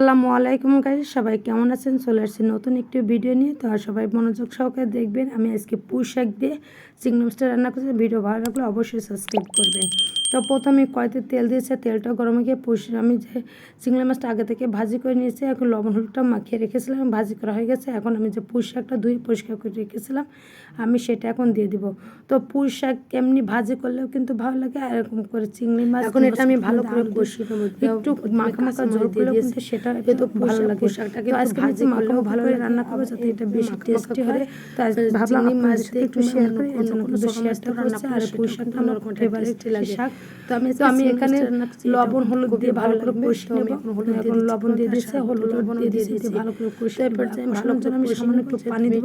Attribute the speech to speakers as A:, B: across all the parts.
A: আসসালামু আলাইকুম গাইজ সবাই কেমন আছেন? চলে আসছি নতুন একটি ভিডিও নিয়ে। তো আর সবাই মনোযোগ সহকারে দেখবেন, আমি আজকে পুঁই শাক দিয়ে চিংড়ি মাছটা রান্না করছি। ভিডিও ভালো লাগলে অবশ্যই সাবস্ক্রাইব করবেন। তো প্রথমে কড়াইতে তেল দিয়েছে তেলটা গরমে গিয়ে পুষ আমি যে চিংড়ি মাছটা আগে থেকে ভাজি করে নিয়েছি এখন লবণ হলুদটা মাখিয়ে রেখেছিলাম ভাজি করা হয়ে গেছে এখন আমি যে পুঁই শাকটা ধুয়ে পরিষ্কার করে রেখেছিলাম আমি সেটা এখন দিয়ে দিব। তো পুঁই শাক এমনি ভাজি করলেও কিন্তু ভালো লাগে আর এরকম করে চিংড়ি মাছ এখন এটা আমি ভালো করে কষিয়ে একটু মাখা মাখা জল করে দিয়েছি সেটা একটু ভালো লাগে। শাকটাকে আজকে ভাজি মাখাও ভালো করে রান্না করব যাতে এটা বেশি টেস্টি হয় তো আজ ভাবলাম মাছ একটু শেয়ার করি এই জন্য কিন্তু শেয়ারটা করছি আর পুঁই শাকটা আমার ফেভারিট লাগে। শাক তো আমি তো আমি এখানে লবণ হলুদ দিয়ে ভালো করে কষিয়ে নেব। এখন লবণ দিয়ে দিয়েছে হলুদ লবণ দিয়ে দিয়েছি ভালো করে এবার ভালো করে আমি সামান্য একটু পানি দিব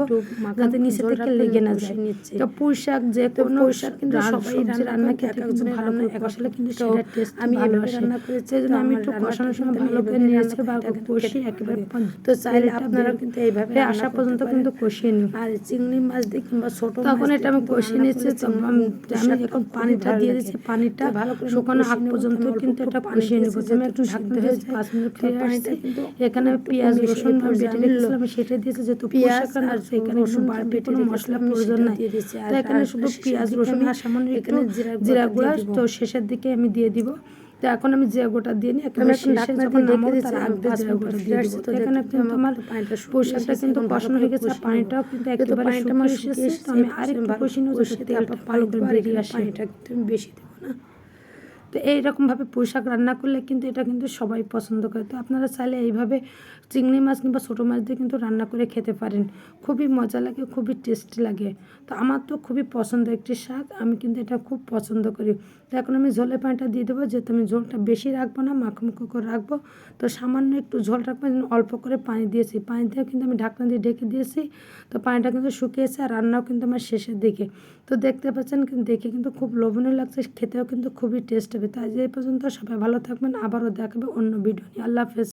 A: যাতে নিচে থেকে লেগে না যায়। তো পুঁই শাক যে কোনো শাক কিন্তু সবাই রান্না খেতে ভালো করে কষালে কিন্তু সেটা টেস্ট আমি এভাবে রান্না করেছি এই জন্য আমি একটু কষানোর সময় ভালো করে নিয়েছি ভালো করে কষিয়ে একেবারে তো চাইলে আপনারা কিন্তু এইভাবে আসা পর্যন্ত কিন্তু কষিয়ে নিন। আর চিংড়ি মাছ দিয়ে কিংবা ছোট তখন এটা আমি কষিয়ে নিয়েছি আমি এখন পানিটা দিয়ে দিচ্ছি পানিটা শুকানো আগ পর্যন্ত কিন্তু এটা কষিয়ে নেব আমি একটু ঢাকতে হয়েছে পাঁচ মিনিট ফিরে আসছে। এখানে পেঁয়াজ রসুন বেটে রেখেছিলাম সেটা দিয়েছে যেহেতু পেঁয়াজ আর এখানে রসুন বার বেটে মশলা প্রয়োজন নাই। তো এখানে শুধু পেঁয়াজ রসুন আর সামান্য এখানে জিরা গুঁড়া তো শেষের দিকে আমি দিয়ে দিব। তো এখন আমি জিরা গোটা দিয়ে নিই একেবারে শেষে যখন নামাবো তার আগে জিরা গোটা দিয়ে দিব। তো এখানে কিন্তু আমার পোশাকটা কিন্তু কষানো হয়ে গেছে পানিটাও কিন্তু একেবারে শুকিয়ে তো আমি আরেকটু কষিয়ে নেব যাতে তেলটা ভালো করে বেরিয়ে আসে পানিটা আমি বেশি দেবো না তো এইরকমভাবে পোশাক রান্না করলে কিন্তু এটা কিন্তু সবাই পছন্দ করে। তো আপনারা চাইলে এইভাবে চিংড়ি মাছ কিংবা ছোটো মাছ দিয়ে কিন্তু রান্না করে খেতে পারেন। খুবই মজা লাগে, খুবই টেস্টি লাগে। তো আমার তো খুবই পছন্দ একটি শাক, আমি কিন্তু এটা খুব পছন্দ করি। তো এখন আমি ঝোলের পানিটা দিয়ে দেবো, যেহেতু আমি ঝোলটা বেশি রাখব না, মাখো করে রাখব। তো সামান্য একটু ঝোল রাখব অল্প করে পানি দিয়েছি। পানি দিয়ে কিন্তু আমি ঢাকনা দিয়ে ঢেকে দিয়েছি। তো পানিটা কিন্তু শুকিয়েছে আর রান্নাও কিন্তু আমার শেষের দিকে। তো দেখতে পাচ্ছেন, কিন্তু দেখে কিন্তু খুব লোভনীয় লাগছে, খেতেও কিন্তু খুবই টেস্ট হবে তাই যে এই পর্যন্ত সবাই ভালো থাকবেন, আবারও দেখাবে অন্য ভিডিও নিয়ে। আল্লাহ হাফেজ।